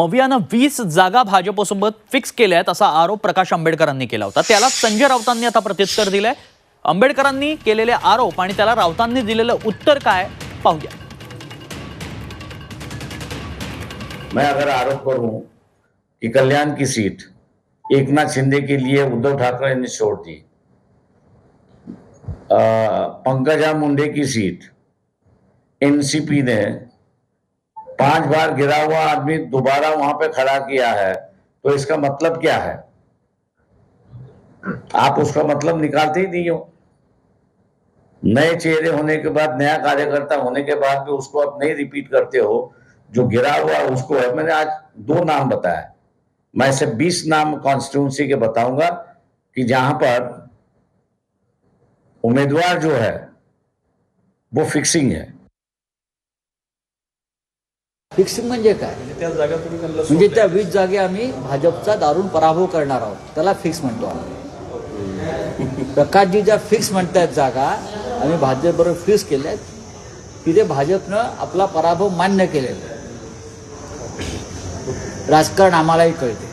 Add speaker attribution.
Speaker 1: मवियानं वीस जागा भाजपसोबत फिक्स केल्या आहेत असा आरोप प्रकाश आंबेडकरांनी केला होता. त्याला संजय राऊतांनी आता प्रत्युत्तर दिलंय. आंबेडकरांनी केलेले आरोप आणि त्याला राऊतांनी दिलेलं उत्तर काय? पाहूया.
Speaker 2: मैं अगर आरोप करूं कि कल्याण की सीट एकनाथ शिंदे के लिए उद्धव ठाकरे ने छोड़ दी पंकजा मुंडे की सीट एनसीपी ने पाँच बार गिरा हुआ आदमी दोबारा वहाँ पे खड़ा किया है तो इसका मतलब क्या है? आप उसका मतलब निकालते ही नहीं हो। नए चेहरे होने के बाद, नया कार्यकर्ता होने के बाद भी उसको आप नहीं रिपीट करते हो। जो गिरा हुआ उसको है। मैंने आज दो नाम बताया मैं ऐसे बीस नाम कॉन्स्टिट्यूंसी के बताऊँगा कि जहाँ पर उम्मीदवार जो है, वो फिक्सिंग है।
Speaker 3: फिक्सिंग म्हणजे काय? म्हणजे त्या वीस जागे आम्ही भाजपचा दारुण पराभव करणार आहोत. त्याला फिक्स म्हणतो आम्ही. प्रकाशजी ज्या फिक्स म्हणतायत जागा आम्ही भाजपबरोबर फिक्स केल्यात. तिथे भाजपनं आपला पराभव मान्य केलेला. राजकारण आम्हालाही कळते.